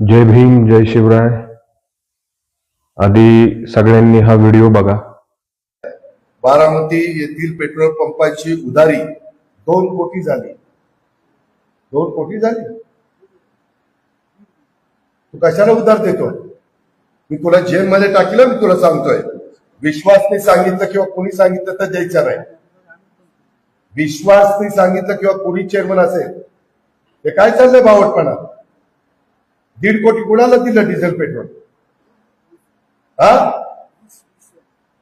जय भीम जय शिवराय. आधी सगळ्यांनी हा व्हिडिओ बघा. बारामती येथील पेट्रोल पंपाची उधारी दोन कोटी झाली. दोन कोटी झाली? तू कशाला उधार देतो? मी तुला जेलमध्ये टाकलं मी तुला सांगतोय. विश्वासने सांगितलं किंवा कोणी सांगितलं तर द्यायचं नाही. विश्वासने सांगितलं किंवा कोणी चेअरमन असेल ते काय चाललंय भावटपणा दीड कोटी कुणाला दिलं डिझेल पेट्रोल हा?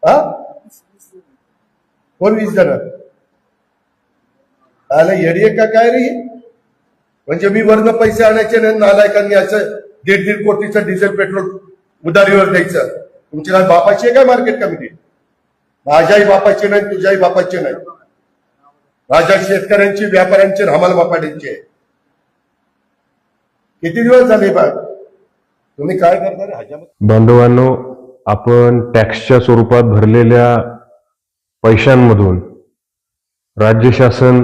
हा? कोण वीस जण? आला येडी का काय रे? म्हणजे मी वर्ण पैसे आणायचे नाही नालायकांनी असं दीड दीड कोटीचं डिझेल पेट्रोल उधारीवर द्यायचं. तुमची बापाची आहे काय मार्केट कमिटी माझ्याही बापाची नाही तुझ्याही बापाची नाही. माझ्या शेतकऱ्यांची व्यापाऱ्यांची हमाल बापाड्यांची आहे. किती दिवस झाले बा तुम्ही काय करता रे? बांधवांनो आपण टॅक्सच्या स्वरूपात भरलेल्या पैशांमधून राज्य शासन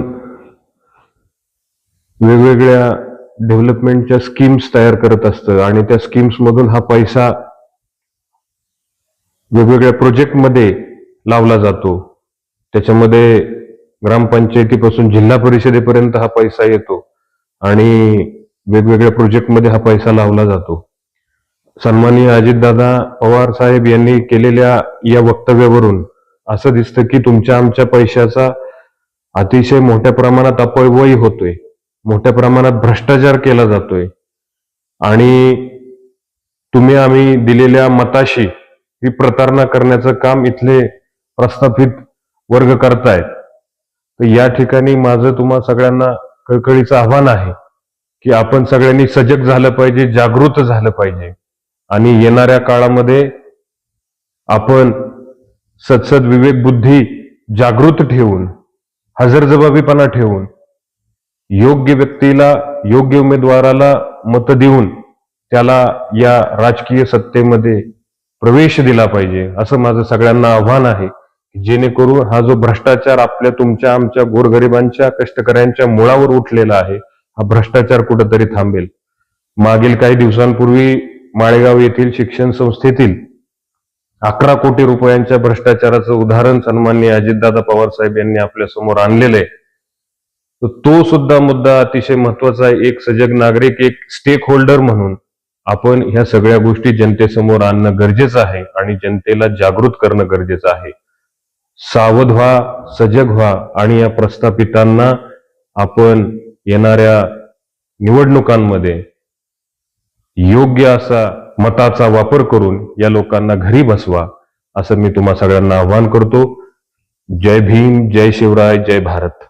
वेगवेगळ्या डेव्हलपमेंटच्या स्कीम्स तयार करत असतं आणि त्या स्कीम्स मधून हा पैसा वेगवेगळ्या प्रोजेक्टमध्ये लावला जातो. त्याच्यामध्ये ग्रामपंचायतीपासून जिल्हा परिषदेपर्यंत हा पैसा येतो आणि वेगवेगळ्या प्रोजेक्टमध्ये हा पैसा लावला जातो. सन्माननीय अजितदादा पवार साहेब यांनी केलेल्या या वक्तव्यावरून असं दिसतं की तुमच्या आमच्या पैशाचा अतिशय मोठ्या प्रमाणात अपव्यय होतोय. मोठ्या प्रमाणात भ्रष्टाचार केला जातोय. आणि तुम्ही आम्ही दिलेल्या मताशी ही प्रतारणा करण्याचं काम इथले प्रस्थापित वर्ग करतायत. तर या ठिकाणी माझं तुम्हा सगळ्यांना कळकळीचं आव्हान आहे. की आपण सगळ्यांनी सजग झालं पाहिजे जागृत झालं पाहिजे. आणि येणाऱ्या काळामध्ये आपण सदसद विवेक बुद्धी जागृत ठेवून हजरजबाबीपणा ठेवून योग्य व्यक्तीला योग्य उमेदवाराला मत देऊन त्याला या राजकीय सत्तेमध्ये प्रवेश दिला पाहिजे असं माझं सगळ्यांना आव्हान आहे. जेणेकरून हा जो भ्रष्टाचार आपल्या तुमच्या आमच्या गोरगरिबांच्या कष्टकऱ्यांच्या मुळावर उठलेला आहे हा भ्रष्टाचार कुठंतरी थांबेल. मागील काही दिवसांपूर्वी माळेगाव येथील शिक्षण संस्थेतील अकरा कोटी रुपयांच्या भ्रष्टाचाराचं उदाहरण सन्माननीय अजितदादा पवार साहेब यांनी आपल्यासमोर आणलेलं आहे. तर तो सुद्धा मुद्दा अतिशय महत्त्वाचा आहे. एक सजग नागरिक एक स्टेक होल्डर म्हणून आपण ह्या सगळ्या गोष्टी जनतेसमोर आणणं गरजेचं आहे आणि जनतेला जागृत करणं गरजेचं आहे. सावध व्हा सजग व्हा आणि या प्रस्थापितांना आपण येणाऱ्या निवडणुकांमध्ये योग्य असा मताचा वापर करून या लोकांना घरी बसवा असं मी तुम्हा सगळ्यांना आवाहन करतो. जय भीम जय शिवराय जय भारत.